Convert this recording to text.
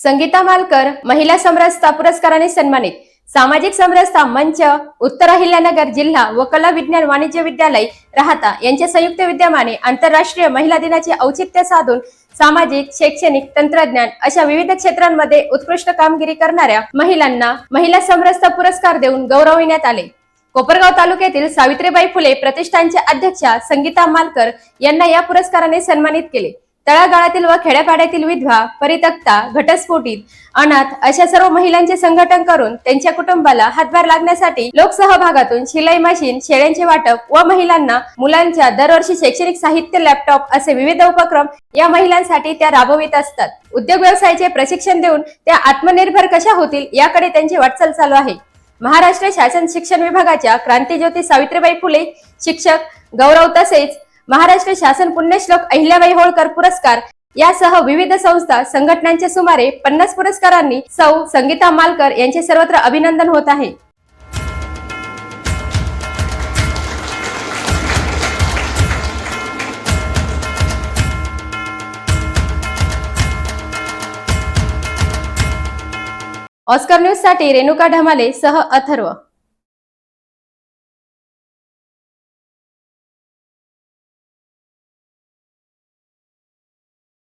संगीता मालकर महिला समरसता पुरस्काराने सन्मानित. सामाजिक समरसता मंच उत्तर अहिल्यानगर जिल्हा व कला विज्ञान वाणिज्य विद्यालय राहता. यांच्या संयुक्त विद्यमाने आंतरराष्ट्रीय महिला दिनाचे औचित्य साधून सामाजिक शैक्षणिक तंत्रज्ञान अशा विविध क्षेत्रांमध्ये उत्कृष्ट कामगिरी करणाऱ्या महिलांना महिला समरसता पुरस्कार देऊन गौरविण्यात आले. कोपरगाव तालुक्यातील सावित्रीबाई फुले प्रतिष्ठानच्या अध्यक्षा संगीता मालकर यांना या पुरस्काराने सन्मानित केले. तळागाळातील व खेड्यापाड्यातील विधवा परितक्ता घटस्फोटित अनाथ अशा सर्व महिलांचे संघटन करून त्यांच्या कुटुंबाला हातभार लागण्यासाठी लोकसहभागातून शिलाई मशीन शेळ्यांचे वाटप व महिलांना मुलांच्या दरवर्षी शैक्षणिक साहित्य लॅपटॉप असे विविध उपक्रम या महिलांसाठी त्या राबवित असतात. उद्योग व्यवसायाचे प्रशिक्षण देऊन त्या आत्मनिर्भर कशा होतील याकडे त्यांची वाटचाल चालू आहे. महाराष्ट्र शासन शिक्षण विभागाच्या क्रांतीज्योती सावित्रीबाई फुले शिक्षक गौरव तसेच महाराष्ट्र शासन पुण्यश्लोक अहिल्याबाई होळकर पुरस्कार यासह विविध संस्था संघटनांच्या सुमारे पन्नास पुरस्कारांनी सौ संगीता मालकर यांचे सर्वत्र अभिनंदन होत आहे. ऑस्कर न्यूजसाठी रेणुका ढमाले सह अथर्व.